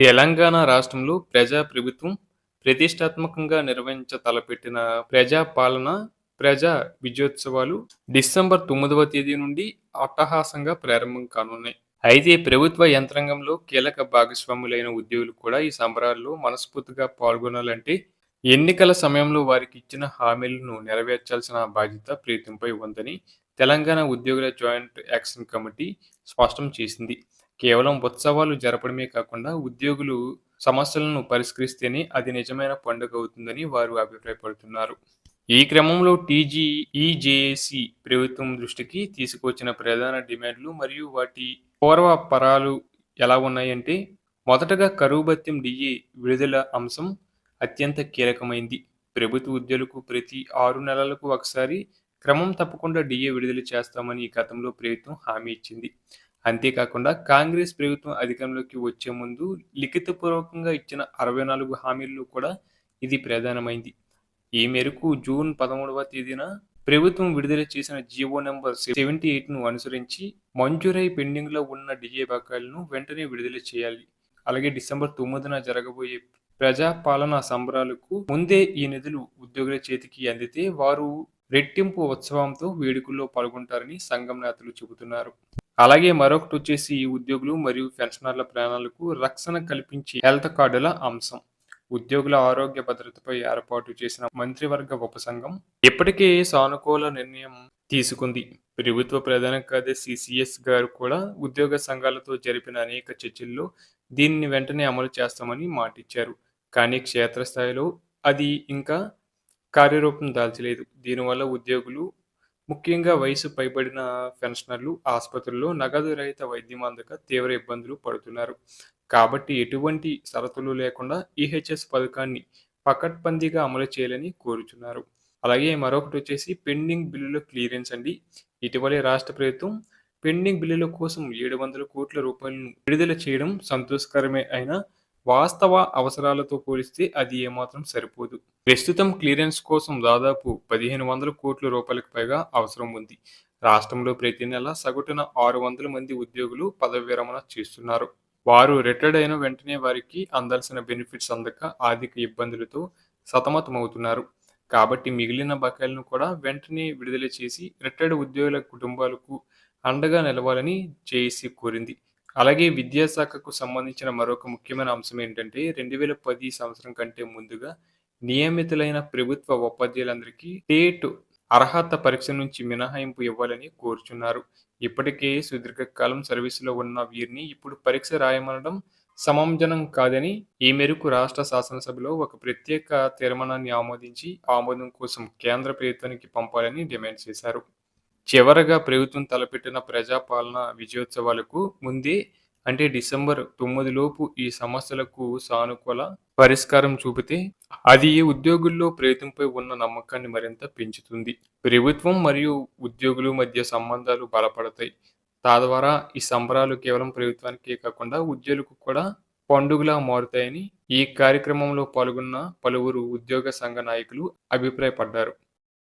తెలంగాణ రాష్ట్రంలో ప్రజా ప్రభుత్వం ప్రతిష్టాత్మకంగా నిర్వహించ తలపెట్టిన ప్రజా పాలన ప్రజా విజయోత్సవాలు డిసెంబర్ తొమ్మిదవ తేదీ నుండి అట్టహాసంగా ప్రారంభం కానున్నాయి. అయితే ప్రభుత్వ యంత్రాంగంలో కీలక భాగస్వాములైన ఉద్యోగులు కూడా ఈ సంబరాల్లో మనస్ఫూర్తిగా పాల్గొనాలంటే ఎన్నికల సమయంలో వారికి ఇచ్చిన హామీలను నెరవేర్చాల్సిన బాధ్యత ప్రీతంపై ఉందని తెలంగాణ ఉద్యోగుల జాయింట్ యాక్షన్ కమిటీ స్పష్టం చేసింది. కేవలం ఉత్సవాలు జరపడమే కాకుండా ఉద్యోగులు సమస్యలను పరిష్కరిస్తేనే అది నిజమైన పండుగ అవుతుందని వారు అభిప్రాయపడుతున్నారు. ఈ క్రమంలో టీజీఈజేఏసి ప్రభుత్వం దృష్టికి తీసుకొచ్చిన ప్రధాన డిమాండ్లు మరియు వాటి పూర్వపరాలు ఎలా ఉన్నాయంటే మొదటగా కరువు భత్యం డిఏ విడుదల అంశం అత్యంత కీలకమైంది. ప్రభుత్వ ఉద్యోగులకు ప్రతి ఆరు నెలలకు ఒకసారి క్రమం తప్పకుండా డిఏ విడుదల చేస్తామని గతంలో ప్రభుత్వం హామీ ఇచ్చింది. అంతేకాకుండా కాంగ్రెస్ ప్రభుత్వం అధికారంలోకి వచ్చే ముందు లిఖితపూర్వకంగా ఇచ్చిన అరవై నాలుగు హామీల్లో కూడా ఇది ప్రధానమైంది. ఈ మేరకు జూన్ పదమూడవ తేదీన ప్రభుత్వం విడుదల చేసిన జియో నెంబర్ సెవెంటీ ఎయిట్ను అనుసరించి మంజూరై పెండింగ్లో ఉన్న డిఏ బకాయిలను వెంటనే విడుదల చేయాలి. అలాగే డిసెంబర్ తొమ్మిదిన జరగబోయే ప్రజాపాలన సంబరాలకు ముందే ఈ నిధులు ఉద్యోగుల చేతికి అందితే వారు రెట్టింపు ఉత్సవంతో వేడుకల్లో పాల్గొంటారని సంఘం నేతలు చెబుతున్నారు. అలాగే మరొకటి వచ్చేసి ఉద్యోగులు మరియు పెన్షనర్ల ప్రాణాలకు రక్షణ కల్పించే హెల్త్ కార్డుల అంశం. ఉద్యోగుల ఆరోగ్య భద్రతపై ఏర్పాటు చేసిన మంత్రివర్గ ఉపసంఘం ఇప్పటికే సానుకూల నిర్ణయం తీసుకుంది. ప్రభుత్వ ప్రధాన కార్యదర్శి సిఎస్ గారు కూడా ఉద్యోగ సంఘాలతో జరిపిన అనేక చర్చల్లో దీన్ని వెంటనే అమలు చేస్తామని మాటిచ్చారు. కానీ క్షేత్రస్థాయిలో అది ఇంకా కార్యరూపం దాల్చలేదు. దీనివల్ల ఉద్యోగులు ముఖ్యంగా వయసు పైబడిన పెన్షనర్లు ఆసుపత్రుల్లో నగదు రహిత వైద్యం అందక తీవ్ర ఇబ్బందులు పడుతున్నారు. కాబట్టి ఎటువంటి షరతులు లేకుండా ఈహెచ్ఎస్ పథకాన్ని పకడ్బందీగా అమలు చేయాలని కోరుచున్నారు. అలాగే మరొకటి వచ్చేసి పెండింగ్ బిల్లుల క్లియరెన్స్ అండి. ఇటీవలే రాష్ట్ర ప్రభుత్వం పెండింగ్ బిల్లుల కోసం ఏడు వందల కోట్ల రూపాయలను విడుదల చేయడం సంతోషకరమే అయినా వాస్తవ అవసరాలతో పోలిస్తే అది ఏమాత్రం సరిపోదు. ప్రస్తుతం క్లియరెన్స్ కోసం దాదాపు పదిహేను వందల కోట్ల రూపాయలకు పైగా అవసరం ఉంది. రాష్ట్రంలో ప్రతి నెల సగటున ఆరు వందల మంది ఉద్యోగులు పదవి విరమణ చేస్తున్నారు. వారు రిటైర్డ్ అయిన వెంటనే వారికి అందాల్సిన బెనిఫిట్స్ అందక ఆర్థిక ఇబ్బందులతో సతమతమవుతున్నారు. కాబట్టి మిగిలిన బకాయిలను కూడా వెంటనే విడుదల చేసి రిటైర్డ్ ఉద్యోగుల కుటుంబాలకు అండగా నిలవాలని జేఏసీ కోరింది. అలాగే విద్యాశాఖకు సంబంధించిన మరొక ముఖ్యమైన అంశం ఏంటంటే రెండు వేల పది సంవత్సరం కంటే ముందుగా నియమితులైన ప్రభుత్వ ఉపాధ్యాయులందరికీ టేట్ అర్హత పరీక్ష నుంచి మినహాయింపు ఇవ్వాలని కోరుచున్నారు. ఇప్పటికే సుదీర్ఘకాలం సర్వీసులో ఉన్న వీరిని ఇప్పుడు పరీక్ష రాయమనడం సమంజనం కాదని ఈ మేరకు రాష్ట్ర శాసనసభలో ఒక ప్రత్యేక తీర్మానాన్ని ఆమోదించి ఆమోదం కోసం కేంద్ర ప్రభుత్వానికి పంపాలని డిమాండ్ చేశారు. చివరగా ప్రభుత్వం తలపెట్టిన ప్రజాపాలన విజయోత్సవాలకు ముందే అంటే డిసెంబర్ తొమ్మిది లోపు ఈ సమస్యలకు సానుకూల పరిష్కారం చూపితే అది ఉద్యోగుల్లో ప్రభుత్వంపై ఉన్న నమ్మకాన్ని మరింత పెంచుతుంది. ప్రభుత్వం మరియు ఉద్యోగుల మధ్య సంబంధాలు బలపడతాయి. తద్వారా ఈ సంబరాలు కేవలం ప్రభుత్వానికే కాకుండా ఉద్యోగులకు కూడా పండుగలా మారుతాయని ఈ కార్యక్రమంలో పాల్గొన్న పలువురు ఉద్యోగ సంఘ నాయకులు అభిప్రాయపడ్డారు.